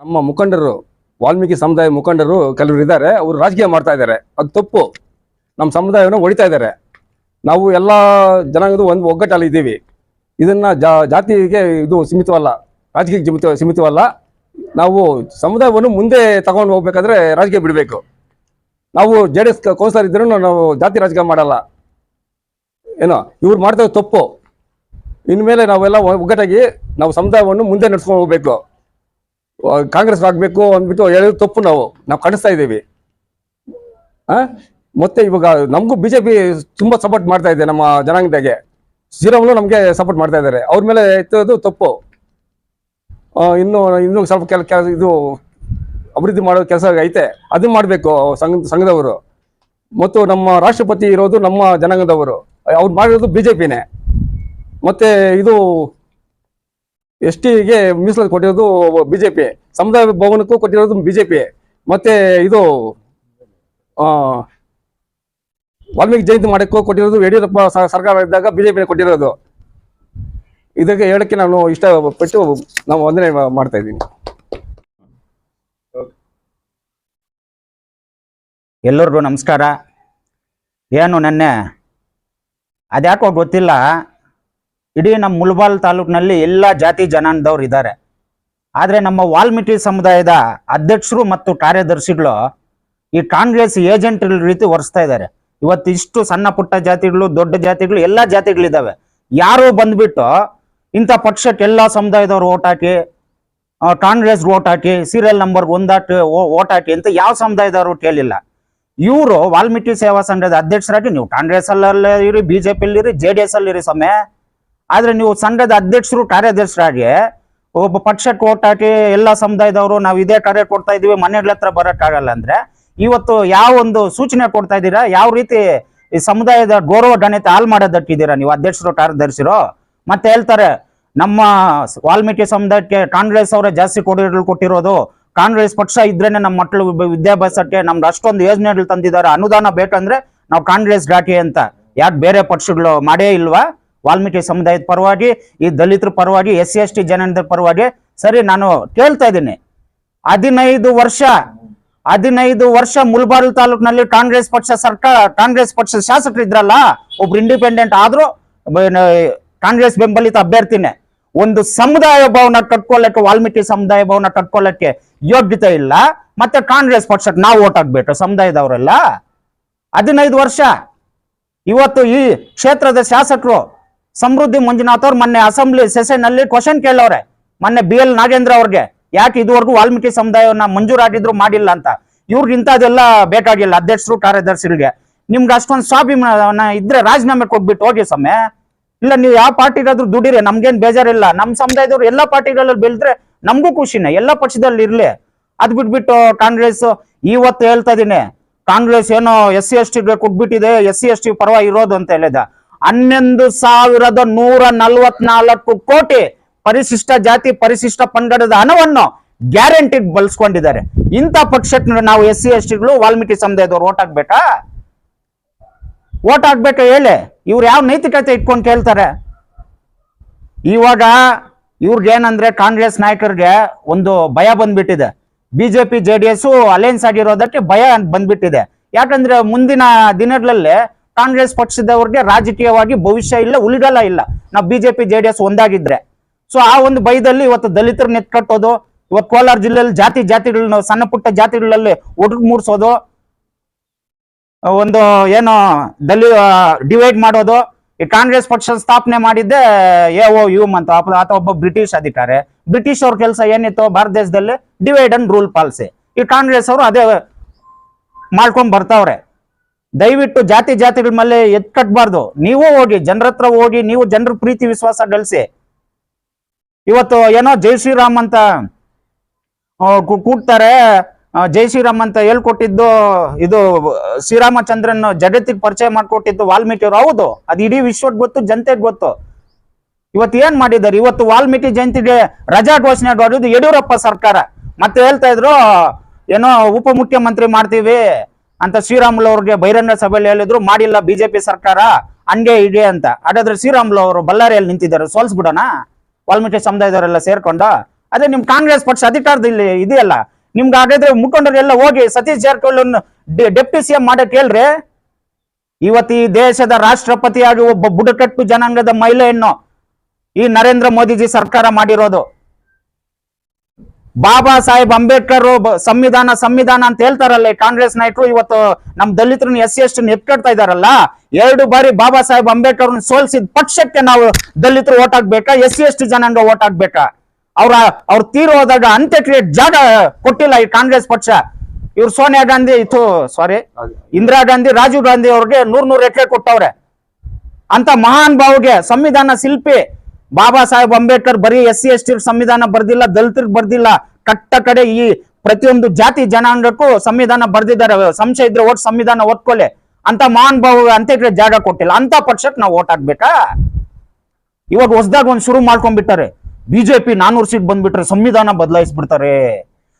ನಮ್ಮ ಮುಖಂಡರು, ವಾಲ್ಮೀಕಿ ಸಮುದಾಯ ಮುಖಂಡರು ಕೆಲವರು ಇದ್ದಾರೆ, ಅವರು ರಾಜಕೀಯ ಮಾಡ್ತಾ ಇದ್ದಾರೆ. ಅದು ತಪ್ಪು. ನಮ್ಮ ಸಮುದಾಯವನ್ನು ಹೊಡಿತಾ ಇದ್ದಾರೆ. ನಾವು ಎಲ್ಲ ಜನಾಂಗದ ಒಂದು ಒಗ್ಗಟ್ಟಲ್ಲಿ ಇದ್ದೀವಿ. ಇದನ್ನ ಜಾತಿಗೆ ಇದು ಸೀಮಿತವಲ್ಲ, ರಾಜಕೀಯಕ್ಕೆ ಸೀಮಿತ, ಸೀಮಿತವಲ್ಲ. ನಾವು ಸಮುದಾಯವನ್ನು ಮುಂದೆ ತಗೊಂಡು ಹೋಗ್ಬೇಕಾದ್ರೆ ರಾಜಕೀಯ ಬಿಡಬೇಕು. ನಾವು ಜೆ ಡಿ ಎಸ್ ಕೌನ್ಸಿಲರ್ ಇದ್ರೂ ನಾವು ಜಾತಿ ರಾಜಕೀಯ ಮಾಡಲ್ಲ. ಏನೋ, ಇವ್ರು ಮಾಡ್ತಾ ತಪ್ಪು. ಇನ್ಮೇಲೆ ನಾವೆಲ್ಲ ಒಗ್ಗಟ್ಟಾಗಿ ನಾವು ಸಮುದಾಯವನ್ನು ಮುಂದೆ ನಡೆಸ್ಕೊಂಡು ಹೋಗ್ಬೇಕು. ಕಾಂಗ್ರೆಸ್ ಆಗಬೇಕು ಅಂದ್ಬಿಟ್ಟು ಹೇಳೋದು ತಪ್ಪು ನಾವು ನಾವು ಕಾಣಿಸ್ತಾ ಇದ್ದೀವಿ. ಆ? ಮತ್ತೆ ಇವಾಗ ನಮಗೂ ಬಿಜೆಪಿ ತುಂಬಾ ಸಪೋರ್ಟ್ ಮಾಡ್ತಾ ಇದೆ ನಮ್ಮ ಜನಾಂಗದಾಗೆ. ಶ್ರೀರಾಮುಲು ನಮಗೆ ಸಪೋರ್ಟ್ ಮಾಡ್ತಾ ಇದ್ದಾರೆ. ಅವ್ರ ಮೇಲೆ ಎತ್ತೋದು ತಪ್ಪು. ಇನ್ನು ಇನ್ನು ಸ್ವಲ್ಪ ಕೆಲ ಕೆಲ ಇದು ಅಭಿವೃದ್ಧಿ ಮಾಡೋ ಕೆಲಸ ಐತೆ. ಅದನ್ನ ಮಾಡಬೇಕು ಸಂಘ, ಸಂಘದವರು. ಮತ್ತು ನಮ್ಮ ರಾಷ್ಟ್ರಪತಿ ಇರೋದು ನಮ್ಮ ಜನಾಂಗದವರು. ಅವ್ರು ಮಾಡಿರೋದು ಬಿಜೆಪಿನೇ. ಮತ್ತೆ ಇದು ಎಸ್ ಟಿಗೆ ಮೀಸಲಾತಿ ಕೊಟ್ಟಿರೋದು ಬಿಜೆಪಿ. ಸಮುದಾಯ ಭವನಕ್ಕೂ ಕೊಟ್ಟಿರೋದು ಬಿಜೆಪಿ. ಮತ್ತೆ ಇದು ವಾಲ್ಮೀಕಿ ಜಯಂತಿ ಮಾಡಕ್ಕೂ ಕೊಟ್ಟಿರೋದು ಯಡಿಯೂರಪ್ಪ ಸರ್ಕಾರ ಇದ್ದಾಗ ಬಿಜೆಪಿ ಕೊಟ್ಟಿರೋದು. ಇದಕ್ಕೆ ಹೇಳಕ್ಕೆ ನಾನು ಇಷ್ಟಪಟ್ಟು ನಾವು ವಂದನೆ ಮಾಡ್ತಾ ಇದ್ದೀನಿ. ಎಲ್ಲರಿಗೂ ನಮಸ್ಕಾರ. ಏನು ನೆನ್ನೆ, ಅದ್ಯಾಕೋ ಗೊತ್ತಿಲ್ಲ. ಇಡೀ ನಮ್ಮ ಮುಲ್ಬಾಲ್ ತಾಲೂಕಿನಲ್ಲಿ ಎಲ್ಲ ಜಾತಿ ಜನಾಂಗದವ್ರು ಇದ್ದಾರೆ ಆದರೆ ನಮ್ಮ ವಾಲ್ಮೀಕಿ ಸಮುದಾಯದ ಅಧ್ಯಕ್ಷರು ಮತ್ತು ಕಾರ್ಯದರ್ಶಿಗಳು ಈ ಕಾಂಗ್ರೆಸ್ ಏಜೆಂಟ್ಗಳ ರೀತಿ ಒರೆಸ್ತಾ ಇದ್ದಾರೆ ಇವತ್ತು ಇಷ್ಟು ಸಣ್ಣ ಪುಟ್ಟ ಜಾತಿಗಳು, ದೊಡ್ಡ ಜಾತಿಗಳು, ಎಲ್ಲ ಜಾತಿಗಳಿದ್ದಾವೆ ಯಾರು ಬಂದ್ಬಿಟ್ಟು ಇಂಥ ಪಕ್ಷಕ್ಕೆ ಎಲ್ಲ ಸಮುದಾಯದವ್ರು ಓಟ್ ಹಾಕಿ ಕಾಂಗ್ರೆಸ್ ಓಟ್ ಹಾಕಿ ಸೀರಿಯಲ್ ನಂಬರ್ ಒಂದಾಟಿ ಓಟ್ ಹಾಕಿ ಅಂತ ಯಾವ ಸಮುದಾಯದವರು ಕೇಳಿಲ್ಲ. ಇವರು ವಾಲ್ಮೀಕಿ ಸೇವಾ ಸಂಘದ ಅಧ್ಯಕ್ಷರಾಗಿ ನೀವು ಕಾಂಗ್ರೆಸ್ ಅಲ್ಲೇ ಇರಿ ಬಿಜೆಪಿ ಇರಿ ಜೆ ಡಿ ಎಸ್ ಅಲ್ಲಿ ಇರಿ ಸಮಯ ಆದ್ರೆ ನೀವು ಸಂಘದ ಅಧ್ಯಕ್ಷರು ಕಾರ್ಯದರ್ಶರಾಗಿ ಒಬ್ಬ ಪಕ್ಷಕ್ಕೆ ಓಟ್ ಹಾಕಿ ಎಲ್ಲ ಸಮುದಾಯದವರು ನಾವು ಇದೇ ಕಾರ್ಯ ಕೊಡ್ತಾ ಇದೀವಿ ಮನೆಗಳ ಹತ್ರ ಬರೋಕ್ಕಾಗಲ್ಲ ಅಂದ್ರೆ ಇವತ್ತು ಯಾವ ಒಂದು ಸೂಚನೆ ಕೊಡ್ತಾ ಇದ್ದೀರಾ? ಯಾವ ರೀತಿ ಈ ಸಮುದಾಯದ ಗೌರವ, ಗಣಿತ ಹಾಲ್ ಮಾಡೋದಕ್ಕಿದ್ದೀರಾ ನೀವು ಅಧ್ಯಕ್ಷರು, ಕಾರ್ಯದರ್ಶಿರು? ಮತ್ತೆ ಹೇಳ್ತಾರೆ, ನಮ್ಮ ವಾಲ್ಮೀಕಿ ಸಮುದಾಯಕ್ಕೆ ಕಾಂಗ್ರೆಸ್ ಅವರೇ ಜಾಸ್ತಿ ಕೊಡುಗೆಗಳು ಕೊಟ್ಟಿರೋದು. ಕಾಂಗ್ರೆಸ್ ಪಕ್ಷ ಇದ್ರೇನೆ ನಮ್ಮ ಮಕ್ಕಳು ವಿದ್ಯಾಭ್ಯಾಸಕ್ಕೆ ನಮ್ಗೆ ಅಷ್ಟೊಂದು ಯೋಜನೆಗಳು ತಂದಿದ್ದಾರೆ. ಅನುದಾನ ಬೇಕಂದ್ರೆ ನಾವು ಕಾಂಗ್ರೆಸ್ ಘಾಟಿ ಅಂತ. ಯಾಕೆ ಬೇರೆ ಪಕ್ಷಗಳು ಮಾಡೇ ಇಲ್ವಾ? ವಾಲ್ಮೀಕಿ ಸಮುದಾಯದ ಪರವಾಗಿ, ಈ ದಲಿತರ ಪರವಾಗಿ, ಎಸ್ ಸಿ ಎಸ್ ಟಿ ಜನಾಂಗದ ಪರವಾಗಿ, ಸರಿ ನಾನು ಕೇಳ್ತಾ ಇದ್ದೀನಿ. ಹದಿನೈದು ವರ್ಷ ಹದಿನೈದು ವರ್ಷ ಮುಲ್ಬಾರ್ಲ್ ತಾಲೂಕಿನಲ್ಲಿ ಕಾಂಗ್ರೆಸ್ ಪಕ್ಷ ಸರ್ಕಾರ ಕಾಂಗ್ರೆಸ್ ಪಕ್ಷದ ಶಾಸಕರು ಇದ್ರಲ್ಲ, ಒಬ್ರು ಇಂಡಿಪೆಂಡೆಂಟ್ ಆದ್ರೂ ಕಾಂಗ್ರೆಸ್ ಬೆಂಬಲಿತ ಅಭ್ಯರ್ಥಿನೇ. ಒಂದು ಸಮುದಾಯ ಭವನ ಕಟ್ಕೊಳ್ಳಕ್ಕೆ, ವಾಲ್ಮೀಕಿ ಸಮುದಾಯ ಭವನ ಕಟ್ಕೊಳ್ಳಕ್ಕೆ ಯೋಗ್ಯತೆ ಇಲ್ಲ. ಮತ್ತೆ ಕಾಂಗ್ರೆಸ್ ಪಕ್ಷಕ್ಕೆ ನಾವು ಓಟ್ ಹಾಕ್ಬೇಕು, ಸಮುದಾಯದವರೆಲ್ಲ. ಹದಿನೈದು ವರ್ಷ. ಇವತ್ತು ಈ ಕ್ಷೇತ್ರದ ಶಾಸಕರು ಸಮೃದ್ಧಿ ಮಂಜುನಾಥ್ ಅವ್ರು ಮೊನ್ನೆ ಅಸೆಂಬ್ಲಿ ಸೆಷನ್ನಲ್ಲಿ ಕ್ವಶನ್ ಕೇಳವ್ರೆ ಮೊನ್ನೆ ಬಿ ಎಲ್ ನಾಗೇಂದ್ರ ಅವ್ರಿಗೆ, ಯಾಕೆ ಇದುವರೆಗೂ ವಾಲ್ಮೀಕಿ ಸಮುದಾಯವನ್ನ ಮಂಜೂರಾಗಿದ್ರು ಮಾಡಿಲ್ಲ ಅಂತ. ಇವ್ರಿಗೆ ಇಂಥದ್ದೆಲ್ಲ ಬೇಕಾಗಿಲ್ಲ, ಅಧ್ಯಕ್ಷರು, ಕಾರ್ಯದರ್ಶಿಗಳಿಗೆ. ನಿಮ್ಗೆ ಅಷ್ಟೊಂದು ಸ್ವಾಭಿಮಾನ ಇದ್ರೆ ರಾಜೀನಾಮೆ ಕೊಟ್ಬಿಟ್ಟು ಹೋಗಿ ಸಮಯ ಇಲ್ಲ, ನೀವು ಯಾವ ಪಾರ್ಟಿಗಾದ್ರೂ ದುಡಿರಿ, ನಮ್ಗೇನ್ ಬೇಜಾರಿಲ್ಲ. ನಮ್ಮ ಸಮುದಾಯದವ್ರು ಎಲ್ಲ ಪಾರ್ಟಿಗಳಲ್ಲಿ ಬೆಳೆದ್ರೆ ನಮಗೂ ಖುಷಿನೇ, ಎಲ್ಲ ಪಕ್ಷದಲ್ಲಿ ಇರ್ಲಿ. ಅದ್ ಬಿಟ್ಬಿಟ್ಟು ಕಾಂಗ್ರೆಸ್ ಇವತ್ತು ಹೇಳ್ತಾ ಇದೀನಿ. ಕಾಂಗ್ರೆಸ್ ಏನೋ ಎಸ್ ಸಿ ಎಸ್ ಟಿಗೆ ಕೊಟ್ಬಿಟ್ಟಿದೆ, ಎಸ್ ಸಿ ಎಸ್ ಟಿ ಪರವಾಗಿ ಇರೋದು ಅಂತ ಹೇಳಿದ. ಹನ್ನೊಂದು ಸಾವಿರದ ನೂರ ನಲ್ವತ್ನಾಲ್ಕು ಕೋಟಿ ಪರಿಶಿಷ್ಟ ಜಾತಿ, ಪರಿಶಿಷ್ಟ ಪಂಗಡದ ಹಣವನ್ನು ಗ್ಯಾರಂಟಿಗೆ ಬಳಸ್ಕೊಂಡಿದ್ದಾರೆ. ಇಂಥ ಪಕ್ಷಕ್ಕೆ ನಾವು ಎಸ್ ಸಿ ಎಸ್ ಟಿಗಳು ವಾಲ್ಮೀಕಿ ಸಮುದಾಯದವ್ರು ಓಟ್ ಹಾಕ್ಬೇಕಾ? ಓಟ್ ಹಾಕ್ಬೇಕಾ ಹೇಳಿ? ಇವ್ರು ಯಾವ ನೈತಿಕತೆ ಇಟ್ಕೊಂಡು ಕೇಳ್ತಾರೆ? ಇವಾಗ ಇವ್ರಿಗೆ ಏನಂದ್ರೆ ಕಾಂಗ್ರೆಸ್ ನಾಯಕರಿಗೆ ಒಂದು ಭಯ ಬಂದ್ಬಿಟ್ಟಿದೆ. BJP J D S alliance ಆಗಿರೋದಕ್ಕೆ ಭಯ ಬಂದ್ಬಿಟ್ಟಿದೆ. ಯಾಕಂದ್ರೆ ಮುಂದಿನ ದಿನಗಳಲ್ಲಿ ಕಾಂಗ್ರೆಸ್ ಪಕ್ಷದವ್ರಿಗೆ ರಾಜಕೀಯವಾಗಿ ಭವಿಷ್ಯ ಇಲ್ಲ ಉಳಿಗಲ ಇಲ್ಲ. ನಾವು ಬಿಜೆಪಿ ಎಸ್ ಒಂದಾಗಿದ್ರೆ. ಸೊ ಆ ಒಂದು ಭಯದಲ್ಲಿ ಇವತ್ತು ದಲಿತರನ್ನೆ ಕಟ್ಟೋದು, ಇವತ್ತು ಕೋಲಾರ ಜಿಲ್ಲೆಯಲ್ಲಿ ಜಾತಿ ಜಾತಿಗಳನ್ನ ಸಣ್ಣ ಪುಟ್ಟ ಜಾತಿಗಳಲ್ಲಿ ಒಟ್ಟು ಮೂಡಿಸೋದು ಒಂದು ಏನು ದಲಿ ಡಿವೈಡ್ ಮಾಡೋದು. ಈ ಕಾಂಗ್ರೆಸ್ ಪಕ್ಷ ಸ್ಥಾಪನೆ ಮಾಡಿದ್ದೆ ಎ ಓ ಯುಮ್ ಅಂತ ಅಥವಾ ಒಬ್ಬ ಬ್ರಿಟಿಷ್ ಅಧಿಕಾರಿ. ಬ್ರಿಟಿಷ್ ಅವ್ರ ಕೆಲಸ ಏನಿತ್ತು, ಭಾರತ ದೇಶದಲ್ಲಿ ಡಿವೈಡ್ ಅಂಡ್ ರೂಲ್ ಪಾಲಿಸಿ ಈ ಕಾಂಗ್ರೆಸ್ ಅವರು ಅದೇ ಮಾಡ್ಕೊಂಡ್ ಬರ್ತಾವ್ರೆ. ದಯವಿಟ್ಟು ಜಾತಿ ಜಾತಿಗಳ ಮೇಲೆ ಎತ್ ಕಟ್ಬಾರ್ದು. ನೀವು ಹೋಗಿ, ಜನರ ಹತ್ರ ಹೋಗಿ, ನೀವು ಜನರ ಪ್ರೀತಿ, ವಿಶ್ವಾಸ ಗಳಿಸಿ ಇವತ್ತು ಏನೋ ಜೈ ಶ್ರೀರಾಮ್ ಅಂತ ಕೂಗ್ತಾರೆ. ಜೈ ಶ್ರೀರಾಮ್ ಅಂತ ಹೇಳ್ಕೊಟ್ಟಿದ್ದು, ಇದು, ಶ್ರೀರಾಮಚಂದ್ರನ್ ಜಗತ್ತಿಗೆ ಪರಿಚಯ ಮಾಡ್ಕೊಟ್ಟಿದ್ದು ವಾಲ್ಮೀಕಿ ಅವರು ಹೌದು, ಅದು ಇಡೀ ವಿಶ್ವಕ್ಕೆ ಗೊತ್ತು, ಜನತೆಗೆ ಗೊತ್ತು. ಇವತ್ತು ಏನ್ ಮಾಡಿದ್ದಾರೆ? ಇವತ್ತು ವಾಲ್ಮೀಕಿ ಜಯಂತಿಗೆ ರಜಾ ಘೋಷಣೆ ಮಾಡಿದ್ದು ಯಡಿಯೂರಪ್ಪ ಸರ್ಕಾರ. ಮತ್ತೆ ಹೇಳ್ತಾ ಇದ್ರು, ಏನೋ ಉಪಮುಖ್ಯಮಂತ್ರಿ ಮಾಡ್ತೀವಿ. ಅಂತ ಶ್ರೀರಾಮುಲು ಅವ್ರಿಗೆ ಬಹಿರಂಗ ಸಭೆಯಲ್ಲಿ ಹೇಳಿದ್ರು, ಮಾಡಿಲ್ಲ ಬಿಜೆಪಿ ಸರ್ಕಾರ, ಹಂಗೆ ಇದೆ ಅಂತ. ಹಾಗಾದ್ರೆ ಶ್ರೀರಾಮುಲು ಅವರು ಬಳ್ಳಾರಿಯಲ್ಲಿ ನಿಂತಿದ್ದಾರೆ, ಸೋಲ್ಸ್ಬಿಡೋಣ? ವಾಲ್ಮೀಕಿ ಸಮುದಾಯದವರೆಲ್ಲ ಸೇರ್ಕೊಂಡು? ಅದೇ ನಿಮ್ ಕಾಂಗ್ರೆಸ್ ಪಕ್ಷ ಅಧಿಕಾರದಲ್ಲಿ ಇದೆಯಲ್ಲ, ನಿಮ್ಗೆ ಹಾಗಾದ್ರೆ ಮುಖಂಡರೆಲ್ಲ ಹೋಗಿ ಸತೀಶ್ ಜಾರಕಿಹೊಳಿ ಡೆಪ್ಟಿ ಸಿಎಂ ಮಾಡಕ್ ಹೇಳ್ರಿ ಇವತ್ತು ಈ ದೇಶದ ರಾಷ್ಟ್ರಪತಿಯಾಗಿ ಒಬ್ಬ ಬುಡಕಟ್ಟು ಜನಾಂಗದ ಮಹಿಳೆಯನ್ನು ಈ ನರೇಂದ್ರ ಮೋದಿಜಿ ಸರ್ಕಾರ ಮಾಡಿರೋದು. ಬಾಬಾ ಸಾಹೇಬ್ ಅಂಬೇಡ್ಕರ್ ಸಂವಿಧಾನ ಸಂವಿಧಾನ ಅಂತ ಹೇಳ್ತಾರಲ್ಲ ಕಾಂಗ್ರೆಸ್ ನಾಯಕರು. ಇವತ್ತು ನಮ್ ದಲಿತರನ್ನ ಎಸ್ ಸಿ ಎಸ್ ಎತ್ಕೊಡ್ತಾ ಇದಾರಲ್ಲ, ಎರಡು ಬಾರಿ ಬಾಬಾ ಸಾಹೇಬ್ ಅಂಬೇಡ್ಕರ್ ಸೋಲ್ಸಿದ ಪಕ್ಷಕ್ಕೆ ನಾವು ದಲಿತರು ಓಟ್ ಹಾಕ್ಬೇಕಾ ಎಸ್ ಸಿ ಎಸ್ ಟಿ ಜನಾಂಗ ಓಟ್ ಹಾಕ್ಬೇಕಾ? ಅವ್ರ ಅವ್ರ ತೀರ್ ಹೋದಾಗ ಅಂತ್ಯಕ್ರಿಯೆ ಜಾಗ ಕೊಟ್ಟಿಲ್ಲ ಈ ಕಾಂಗ್ರೆಸ್ ಪಕ್ಷ. ಇವ್ರು ಸೋನಿಯಾ ಗಾಂಧಿ ಇತ್ತು ಸಾರಿ ಇಂದಿರಾ ಗಾಂಧಿ, ರಾಜೀವ್ ಗಾಂಧಿ ಅವ್ರಿಗೆ ನೂರ್ ನೂರ್ ಎಕರೆ ಕೊಟ್ಟವ್ರೆ. ಅಂತ ಮಹಾನ್ ಭಾವ್ಗೆ ಸಂವಿಧಾನ ಶಿಲ್ಪಿ ಬಾಬಾ ಸಾಹೇಬ್ ಅಂಬೇಡ್ಕರ್ ಬರೀ ಎಸ್ ಸಿ ಎಸ್ ಟಿ ಸಂವಿಧಾನ ಬರ್ದಿಲ್ಲ, ದಲಿತರಿಗೆ ಬರ್ದಿಲ್ಲ. ಕಟ್ಟ ಕಡೆ ಈ ಪ್ರತಿಯೊಂದು ಜಾತಿ ಜನಾಂಗಕ್ಕೂ ಸಂವಿಧಾನ ಬರ್ದಿದ್ದಾರೆ. ಸಂಶಯ ಇದ್ರೆ ಓಟ್, ಸಂವಿಧಾನ ಓದ್ಕೊಳ್ಳಿ ಅಂತ ಮಹಾನ್ ಭಾವ ಅಂತ್ಯಕ್ರಿಯೆ ಜಾಗ ಕೊಟ್ಟಿಲ್ಲ. ಅಂತ ಪಕ್ಷಕ್ಕೆ ನಾವು ಓಟ್ ಹಾಕ್ಬೇಕಾ? ಇವಾಗ ಹೊಸದಾಗ ಒಂದು ಶುರು ಮಾಡ್ಕೊಂಡ್ಬಿಟ್ಟಾರೆ. ಬಿಜೆಪಿ ನಾನೂರು ಸೀಟ್ ಬಂದ್ಬಿಟ್ರೆ ಸಂವಿಧಾನ ಬದಲಾಯಿಸ್ಬಿಡ್ತಾರೆ.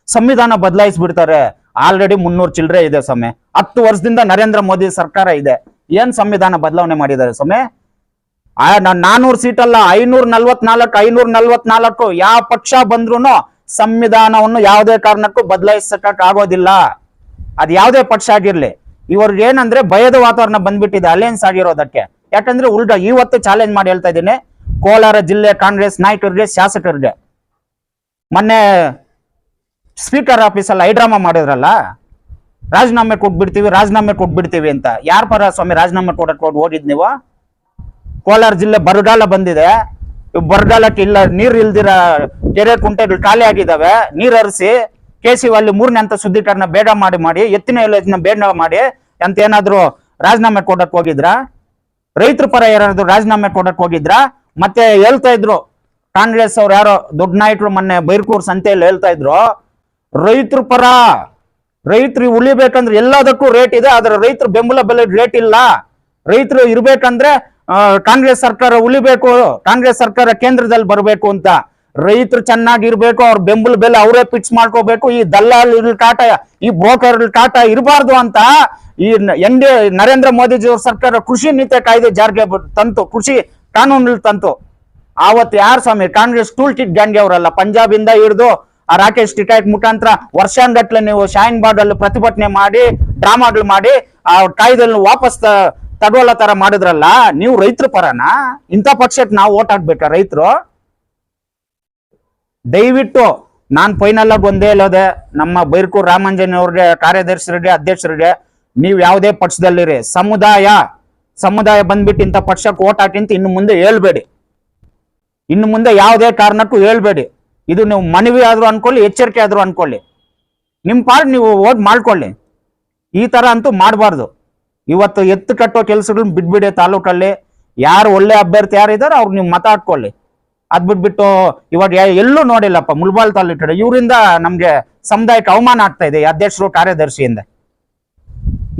ಸಂವಿಧಾನ ಬದಲಾಯಿಸ್ಬಿಡ್ತಾರೆ. ಆಲ್ರೆಡಿ ಮುನ್ನೂರು ಚಿಲ್ಲರೆ ಇದೆ ಸಮಯ ಹತ್ತು ವರ್ಷದಿಂದ ನರೇಂದ್ರ ಮೋದಿ ಸರ್ಕಾರ ಇದೆ. ಏನ್ ಸಂವಿಧಾನ ಬದಲಾವಣೆ ಮಾಡಿದ್ದಾರೆ ಸಮಯ ನಾನೂರು ಸೀಟ್ ಅಲ್ಲ, ಐನೂರ ನಲ್ವತ್ನಾಲ್ಕು ಐನೂರ ನಲ್ವತ್ನಾಲ್ಕು, ಯಾವ ಪಕ್ಷ ಬಂದ್ರು ಸಂವಿಧಾನವನ್ನು ಯಾವುದೇ ಕಾರಣಕ್ಕೂ ಬದಲಾಯಿಸಕ್ ಆಗೋದಿಲ್ಲ. ಅದ್ ಯಾವುದೇ ಪಕ್ಷ ಆಗಿರ್ಲಿ. ಇವ್ರಿಗೆ ಏನಂದ್ರೆ ಭಯದ ವಾತಾವರಣ ಬಂದ್ಬಿಟ್ಟಿದೆ ಅಲಯನ್ಸ್ ಆಗಿರೋದಕ್ಕೆ. ಯಾಕಂದ್ರೆ ಉಲ್ಟ ಇವತ್ತು ಚಾಲೆಂಜ್ ಮಾಡಿ ಹೇಳ್ತಾ ಇದ್ದೀನಿ, ಕೋಲಾರ ಜಿಲ್ಲೆ ಕಾಂಗ್ರೆಸ್ ನಾಯಕರಿಗೆ, ಶಾಸಕರಿಗೆ. ಮೊನ್ನೆ ಸ್ಪೀಕರ್ ಆಫೀಸಲ್ಲಿ ಹೈಡ್ರಾಮಾ ಮಾಡಿದ್ರಲ್ಲ ರಾಜೀನಾಮೆ ಕೊಟ್ಬಿಡ್ತೀವಿ ರಾಜೀನಾಮೆ ಕೊಟ್ಬಿಡ್ತೀವಿ ಅಂತ. ಯಾರ ಪರ ಸ್ವಾಮಿ ರಾಜೀನಾಮೆ ಕೊಡಕ್ ಹೋಗಿ ಹೋಗಿದ್ ನೀವು? ಕೋಲಾರ ಜಿಲ್ಲೆ ಬರಗಾಲ ಬಂದಿದೆ. ಬರಗಾಲಕ್ಕೆ ಇಲ್ಲ, ನೀರ್ ಇಲ್ದಿರ ಕೆರೆ ಕುಂಟೆಗಳು ಖಾಲಿ ಆಗಿದಾವೆ ನೀರ್ ಹರಿಸಿ ಕೆ ಸಿ ಅಲ್ಲಿ ಮೂರನೇ ಅಂತ ಶುದ್ಧೀಕರಣ ಬೇಡ ಮಾಡಿ ಮಾಡಿ, ಎತ್ತಿನ ಯೋಜನೆ ಬೇಡ ಮಾಡಿ ಅಂತ ಏನಾದ್ರು ರಾಜೀನಾಮೆ ಕೊಡಕ್ ಹೋಗಿದ್ರಾ? ರೈತರ ಪರ ಯಾರಾದ್ರು ರಾಜೀನಾಮೆ ಕೊಡಕ್ ಹೋಗಿದ್ರ? ಮತ್ತೆ ಹೇಳ್ತಾ ಇದ್ರು, ಕಾಂಗ್ರೆಸ್ ಅವ್ರು ಯಾರೋ ದೊಡ್ಡ ನಾಯಕರು ಮೊನ್ನೆ ಬೈರ್ಕೂರ್ ಸಂತೆಯಲ್ಲಿ ಹೇಳ್ತಾ ಇದ್ರು, ರೈತರ ಪರ, ರೈತರು ಉಳಿಬೇಕಂದ್ರೆ ಎಲ್ಲದಕ್ಕೂ ರೇಟ್ ಇದೆ, ಆದ್ರೆ ರೈತರು ಬೆಂಬಲ ಬೆಲೆ ರೇಟ್ ಇಲ್ಲ. ರೈತರು ಇರ್ಬೇಕಂದ್ರೆ ಕಾಂಗ್ರೆಸ್ ಸರ್ಕಾರ ಉಳಿಬೇಕು, ಕಾಂಗ್ರೆಸ್ ಸರ್ಕಾರ ಕೇಂದ್ರದಲ್ಲಿ ಬರಬೇಕು ಅಂತ. ರೈತರು ಚೆನ್ನಾಗಿರ್ಬೇಕು, ಅವ್ರ ಬೆಂಬಲ ಬೆಲೆ ಅವರೇ ಫಿಕ್ಸ್ ಮಾಡ್ಕೋಬೇಕು. ಈ ದಲ್ಲಾಳ ಕಾಟ, ಈ ಬ್ರೋಕರ್ ಕಾಟ ಇರಬಾರ್ದು ಅಂತ ಈ ಎನ್ ಡಿ ನರೇಂದ್ರ ಮೋದಿಜಿ ಅವ್ರ ಸರ್ಕಾರ ಕೃಷಿ ನೀತಿ ಕಾಯ್ದೆ ಜಾರಿಗೆ ತಂತು. ಕೃಷಿ ಕಾನೂನಲ್ಲಿ ತಂತು. ಆವತ್ತು ಯಾರು ಸ್ವಾಮಿ, ಕಾಂಗ್ರೆಸ್ ಟೂಲ್ ಕಿಟ್ ಗ್ಯಾಂಗ್ ಅವರಲ್ಲ ಪಂಜಾಬ್ ಇಂದ ಹಿಡಿದು ಆ ರಾಕೇಶ್ ಟಿಕಾಯತ್ ಮುಖಾಂತರ ವರ್ಷಾನ್ಗಟ್ಲೆ ನೀವು ಶಾಯಿನ್ ಬಾರ್ಡ್ ಅಲ್ಲಿ ಪ್ರತಿಭಟನೆ ಮಾಡಿ, ಡ್ರಾಮಾಗಳು ಮಾಡಿ, ಆ ಕಾಯ್ದೆಯನ್ನು ವಾಪಸ್ ತ- ತಗೊಳ್ಳೋ ತರ ಮಾಡಿದ್ರಲ್ಲ, ನೀವು ರೈತರ ಪರನ? ಇಂಥ ಪಕ್ಷಕ್ಕೆ ನಾವು ಓಟ್ ಹಾಕ್ಬೇಕಾ ರೈತರು? ದಯವಿಟ್ಟು, ನಾನು ಫೈನಲ್ ಆಗಿ ಒಂದೇ ಹೇಳೋದೆ, ನಮ್ಮ ಬೈರ್ಕೂರ್ ರಾಮಂಜನ್ ಅವ್ರಿಗೆ ಕಾರ್ಯದರ್ಶರಿಗೆ, ಅಧ್ಯಕ್ಷರಿಗೆ, ನೀವು ಯಾವುದೇ ಪಕ್ಷದಲ್ಲಿರಿ, ಸಮುದಾಯ ಸಮುದಾಯ ಬಂದ್ಬಿಟ್ಟು ಇಂಥ ಪಕ್ಷಕ್ಕೆ ಓಟ್ ಹಾಕಿ ಅಂತ ಇನ್ನು ಮುಂದೆ ಹೇಳ್ಬೇಡಿ. ಇನ್ನು ಮುಂದೆ ಯಾವುದೇ ಕಾರಣಕ್ಕೂ ಹೇಳ್ಬೇಡಿ. ಇದು ನೀವು ಮನವಿ ಆದ್ರೂ ಅನ್ಕೊಳ್ಳಿ, ಎಚ್ಚರಿಕೆ ಆದ್ರೂ ಅನ್ಕೊಳ್ಳಿ. ನಿಮ್ಮ ಪಾಡ್ ನೀವು ಓಟ್ ಮಾಡ್ಕೊಳ್ಳಿ. ಈ ಥರ ಅಂತೂ ಮಾಡಬಾರ್ದು. ಇವತ್ತು ಎತ್ತು ಕಟ್ಟೋ ಕೆಲಸಗಳನ್ನ ಬಿಟ್ಬಿಡಿ ತಾಲೂಕಲ್ಲಿ. ಯಾರು ಒಳ್ಳೆ ಅಭ್ಯರ್ಥಿ ಯಾರಿದ್ದಾರೆ ಅವ್ರು ನೀವು ಮಾತಾಡ್ಕೊಳ್ಳಿ ಅದ್ ಬಿಟ್ಬಿಟ್ಟು ಇವಾಗ ಎಲ್ಲೂ ನೋಡಿಲ್ಲಪ್ಪ ಮುಲ್ಬಾಲ್ ತಾಲೂಕು ಇವರಿಂದ ನಮ್ಗೆ ಸಮುದಾಯಕ್ಕೆ ಅವಮಾನ ಆಗ್ತಾ ಇದೆ ಅಧ್ಯಕ್ಷರು ಕಾರ್ಯದರ್ಶಿಯಿಂದ.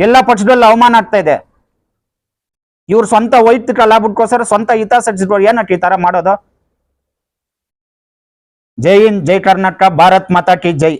ಎಲ್ಲ ಪಕ್ಷದಲ್ಲಿ ಅವಮಾನ ಆಗ್ತಾ ಇದೆ. ಇವ್ರ ಸ್ವಂತ ವೈಯಕ್ತಿಕ ಲಾಭಕ್ಕೋಸ್ಕರ ಸ್ವಂತ ಹಿತಾಸಕ್ತಿಗಳು ಏನಕ್ಕೆ ಈ ತರ ಮಾಡೋದು? ಜೈ ಹಿಂದ್, ಜೈ ಕರ್ನಾಟಕ, ಭಾರತ್ ಮಾತಾ ಕಿ ಜೈ.